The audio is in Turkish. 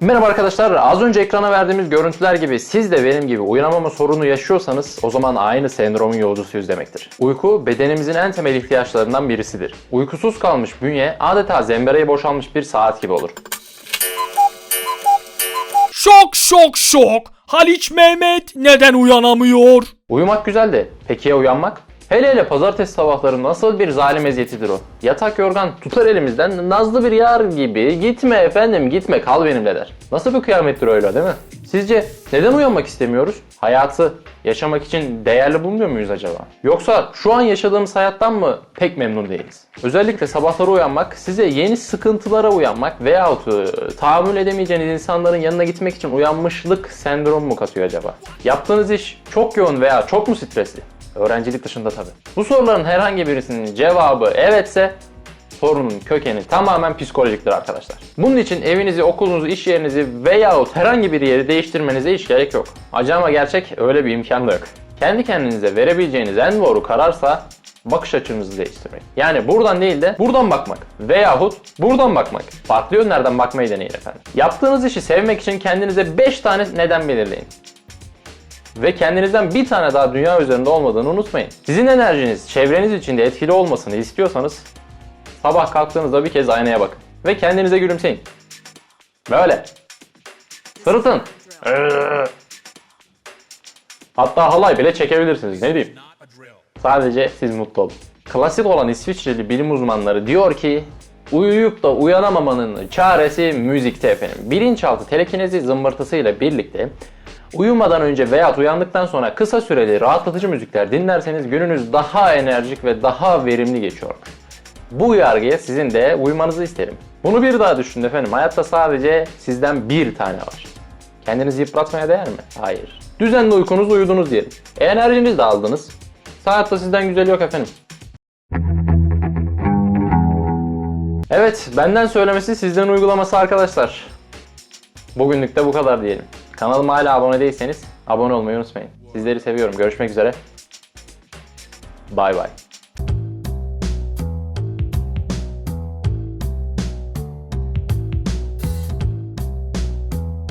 Merhaba arkadaşlar. Az önce ekrana verdiğimiz görüntüler gibi siz de benim gibi uyanamama sorunu yaşıyorsanız o zaman aynı sendromun yolcusuyuz demektir. Uyku bedenimizin en temel ihtiyaçlarından birisidir. Uykusuz kalmış bünye adeta zembereye boşalmış bir saat gibi olur. Şok şok şok. Haliç Mehmet neden uyanamıyor? Uyumak güzel de peki ya uyanmak? Hele hele pazartesi sabahları nasıl bir zalim eziyetidir o. Yatak yorgan tutar elimizden nazlı bir yar gibi gitme efendim gitme kal benimle der. Nasıl bir kıyamettir öyle değil mi? Sizce neden uyanmak istemiyoruz? Hayatı yaşamak için değerli bulmuyor muyuz acaba? Yoksa şu an yaşadığımız hayattan mı pek memnun değiliz? Özellikle sabahları uyanmak size yeni sıkıntılara uyanmak veyahut e, tahammül edemeyeceğiniz insanların yanına gitmek için uyanmışlık sendromu mu katıyor acaba? Yaptığınız iş çok yoğun veya çok mu stresli? Öğrencilik dışında tabii. Bu soruların herhangi birisinin cevabı evetse sorunun kökeni tamamen psikolojiktir arkadaşlar. Bunun için evinizi, okulunuzu, iş yerinizi veyahut herhangi bir yeri değiştirmenize hiç gerek yok. Acı ama gerçek öyle bir imkan da yok. Kendi kendinize verebileceğiniz en doğru kararsa bakış açınızı değiştirmek. Yani buradan değil de buradan bakmak veyahut buradan bakmak. Farklı yönlerden bakmayı deneyin efendim. Yaptığınız işi sevmek için kendinize 5 tane neden belirleyin ve kendinizden bir tane daha dünya üzerinde olmadığını unutmayın. Sizin enerjiniz çevreniz için de etkili olmasını istiyorsanız sabah kalktığınızda bir kez aynaya bakın ve kendinize gülümseyin. Böyle. Sırıtın. Hatta halay bile çekebilirsiniz. Ne diyeyim? Sadece siz mutlu olun. Klasik olan İsviçreli bilim uzmanları diyor ki uyuyup da uyanamamanın çaresi müzikte efendim. Bilinçaltı telekinezi zımbırtısıyla birlikte Uyumadan önce veya uyandıktan sonra kısa süreli rahatlatıcı müzikler dinlerseniz gününüz daha enerjik ve daha verimli geçiyor. Bu yargıya sizin de uymanızı isterim. Bunu bir daha düşünün efendim. Hayatta sadece sizden bir tane var. Kendinizi yıpratmaya değer mi? Hayır. Düzenli uykunuz uyudunuz diyelim. E, enerjinizi de aldınız. Hayatta sizden güzel yok efendim. Evet, benden söylemesi sizden uygulaması arkadaşlar. Bugünlük de bu kadar diyelim. Kanalıma hala abone değilseniz abone olmayı unutmayın. Sizleri seviyorum. Görüşmek üzere. Bay bay.